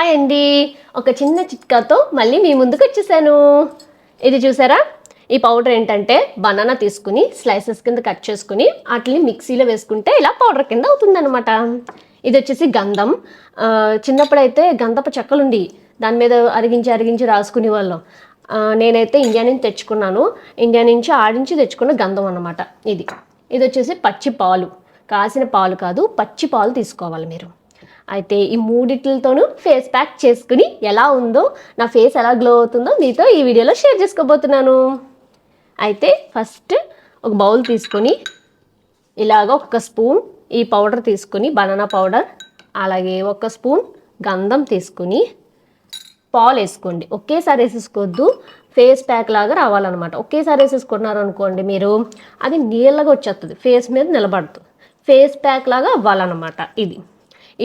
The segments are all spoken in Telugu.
హాయ్ అండి. ఒక చిన్న చిట్కాతో మళ్ళీ మీ ముందుకు వచ్చేసాను. ఇది చూసారా? ఈ పౌడర్ ఏంటంటే బనానా తీసుకుని స్లైసెస్ కింద కట్ చేసుకుని వాటిని మిక్సీలో వేసుకుంటే ఇలా పౌడర్ కింద అవుతుందన్నమాట. ఇది వచ్చేసి గంధం. చిన్నప్పుడైతే గంధపు చెక్కలుండి దాని మీద అరిగించి అరిగించి రాసుకునే వాళ్ళం. నేనైతే ఇండియా నుంచి తెచ్చుకున్నాను. ఇండియా నుంచి ఆడించి తెచ్చుకున్న గంధం అన్నమాట ఇది. ఇది వచ్చేసి పచ్చి పాలు. కాసిన పాలు కాదు పచ్చి పాలు తీసుకోవాలి మీరు. అయితే ఈ మూడిట్లతోనూ ఫేస్ ప్యాక్ చేసుకుని ఎలా ఉందో నా ఫేస్ ఎలా గ్లో అవుతుందో మీతో ఈ వీడియోలో షేర్ చేసుకోబోతున్నాను. అయితే ఫస్ట్ ఒక బౌల్ తీసుకొని ఇలాగ ఒక స్పూన్ ఈ పౌడర్ తీసుకుని బనానా పౌడర్ అలాగే ఒక స్పూన్ గంధం తీసుకుని పాలు వేసుకోండి. ఒకేసారి వేసేసుకోవద్దు. ఫేస్ ప్యాక్ లాగా రావాలన్నమాట. ఒకేసారి వేసేసుకున్నారు అనుకోండి మీరు అది నీళ్ళగా వచ్చేస్తుంది ఫేస్ మీద నిలబడుతుంది ఫేస్ ప్యాక్ లాగా అవ్వాలన్నమాట ఇది.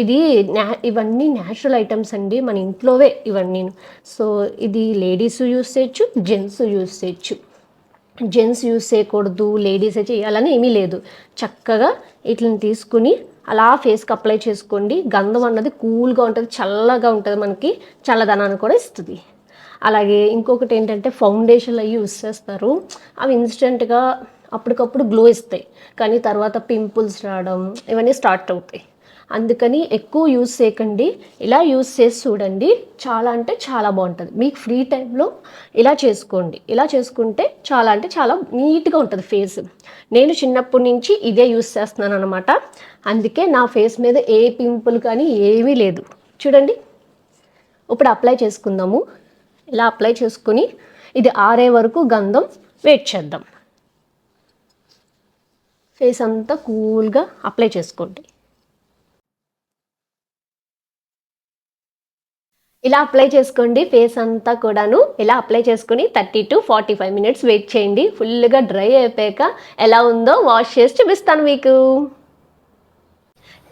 ఇది న్యా ఇవన్నీ న్యాచురల్ ఐటమ్స్ అండి మన ఇంట్లోవే ఇవన్నీ. సో ఇది లేడీస్ యూస్ చేయొచ్చు జెంట్స్ యూస్ చేయొచ్చు. జెంట్స్ యూస్ చేయకూడదు లేడీసే చేయాలని ఏమీ లేదు. చక్కగా ఇట్లని తీసుకుని అలా ఫేస్కి అప్లై చేసుకోండి. గంధం అన్నది కూల్గా ఉంటుంది చల్లగా ఉంటుంది మనకి చల్లదనాన్ని కూడా ఇస్తుంది. అలాగే ఇంకొకటి ఏంటంటే ఫౌండేషన్లు అవి యూస్ చేస్తారు. అవి ఇన్స్టెంట్గా అప్పటికప్పుడు గ్లో ఇస్తాయి. కానీ తర్వాత పింపుల్స్ రావడం ఇవన్నీ స్టార్ట్ అవుతాయి. అందుకని ఎక్కువ యూస్ చేయకండి. ఇలా యూస్ చేసి చూడండి. చాలా అంటే చాలా బాగుంటుంది. మీకు ఫ్రీ టైంలో ఇలా చేసుకోండి. ఇలా చేసుకుంటే చాలా అంటే చాలా నీట్గా ఉంటుంది ఫేస్ నేను చిన్నప్పటి నుంచి ఇదే యూజ్ చేస్తున్నాను అనమాట అందుకే నా ఫేస్ మీద ఏ పింపుల్ కానీ ఏమీ లేదు. చూడండి. ఇప్పుడు అప్లై చేసుకుందాము. ఇలా అప్లై చేసుకుని ఇది ఆరే వరకు గంధం వెయిట్ చేద్దాం. ఫేస్ అంతా కూల్గా అప్లై చేసుకోండి. ఇలా అప్లై చేసుకోండి. ఫేస్ అంతా కూడాను ఇలా అప్లై చేసుకుని thirty to forty five minutes wait చేయండి ఫుల్గా డ్రై అయిపోయాక ఎలా ఉందో వాష్ చేసి చూపిస్తాను మీకు.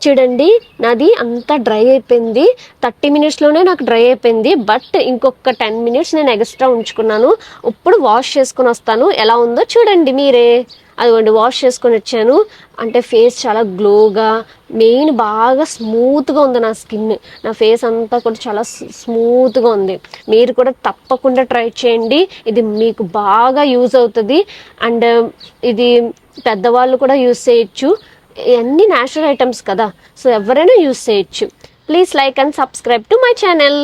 చూడండి నాది అంతా డ్రై అయిపోయింది. థర్టీ మినిట్స్లోనే నాకు డ్రై అయిపోయింది. బట్ ఇంకొక టెన్ మినిట్స్ నేను ఎక్స్ట్రా ఉంచుకున్నాను. ఇప్పుడు వాష్ చేసుకుని వస్తాను. ఎలా ఉందో చూడండి మీరే. అదిగోండి వాష్ చేసుకొని వచ్చాను. అంటే ఫేస్ చాలా గ్లోగా మెయిన్ బాగా స్మూత్గా ఉంది నా స్కిన్. నా ఫేస్ అంతా కూడా చాలా స్మూత్గా ఉంది. మీరు కూడా తప్పకుండా ట్రై చేయండి. ఇది మీకు బాగా యూజ్ అవుతుంది. అండ్ ఇది పెద్దవాళ్ళు కూడా యూజ్ చేయొచ్చు. ఇవన్నీ న్యాచురల్ ఐటమ్స్ కదా. సో ఎవరైనా యూస్ చేయొచ్చు. Please like and subscribe to my channel